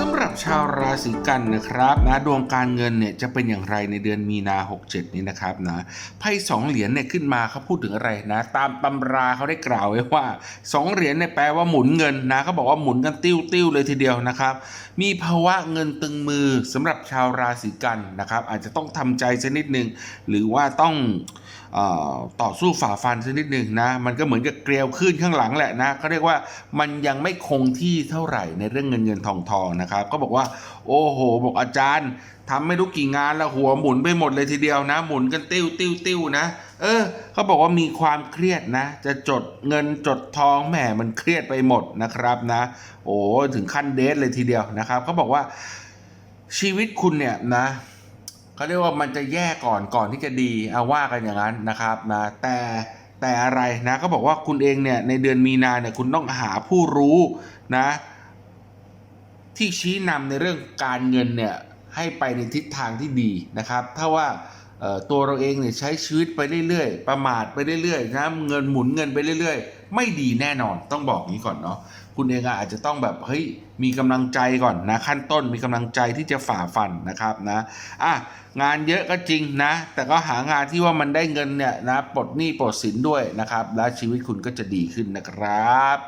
สำหรับชาวราศีกันนะครับนะดวงการเงินเนี่ยจะเป็นอย่างไรในเดือนมีนา 67 นี้นะครับนะไพ่สองเหรียญเนี่ยขึ้นมาเขาพูดถึงอะไรนะ ตามตำราเขาได้กล่าวไว้ว่าสองเหรียญเนี่ยแปลว่าหมุนเงินนะเขาบอกว่าหมุนกันติ้วติ้วๆเลยทีเดียวนะครับมีภาวะเงินตึงมือสำหรับชาวราศีกันนะครับ อาจจะต้องทำใจสักนิดนึงหรือว่าต้องต่อสู้ฝ่าฟันสักนิดหนึ่งนะมันก็เหมือนกับเกลียวขึ้นข้างหลังแหละนะเขาเรียกว่ามันยังไม่คงที่เท่าไหร่ในเรื่องเงินเงินทองทองนะครับ ก็บอกว่า โอ้โห บอกอาจารย์ทำไม่รู้กี่งานแล้วหัวหมุนไปหมดเลยทีเดียวนะ หมุนกันติ้วติ้วติ้วนะเออเขาบอกว่ามีความเครียดนะ จะจดเงินจดทองแหมมันเครียดไปหมดนะครับนะ โอ้ถึงขั้นเดทเลยทีเดียวนะครับเขาบอกว่าชีวิตคุณเนี่ยนะเขาเรียกว่ามันจะแย่ก่อนก่อนที่จะดีเอาว่ากันอย่างนั้นนะครับนะแต่แต่อะไรนะเขาบอกว่าคุณเองเนี่ยในเดือนมีนาเนี่ยคุณต้องหาผู้รู้นะ ที่ชี้นำในเรื่องการเงินเนี่ยให้ไปในทิศทางที่ดีนะครับ ถ้าว่าตัวเราเองเนี่ยใช้ชีวิตไปเรื่อยๆ ประมาทไปเรื่อยๆนะเงินหมุนเงินไปเรื่อยๆ ไม่ดีแน่นอนต้องบอกงี้ก่อนเนาะคุณเองอาจจะต้องแบบเฮ้ยมีกำลังใจก่อนนะขั้นต้นมีกำลังใจที่จะฝ่าฟันนะครับนะอะงานเยอะก็จริงนะ แต่ก็หางานที่ว่ามันได้เงินเนี่ยนะปลดหนี้ปลดสินด้วยนะครับ และชีวิตคุณก็จะดีขึ้นนะครับ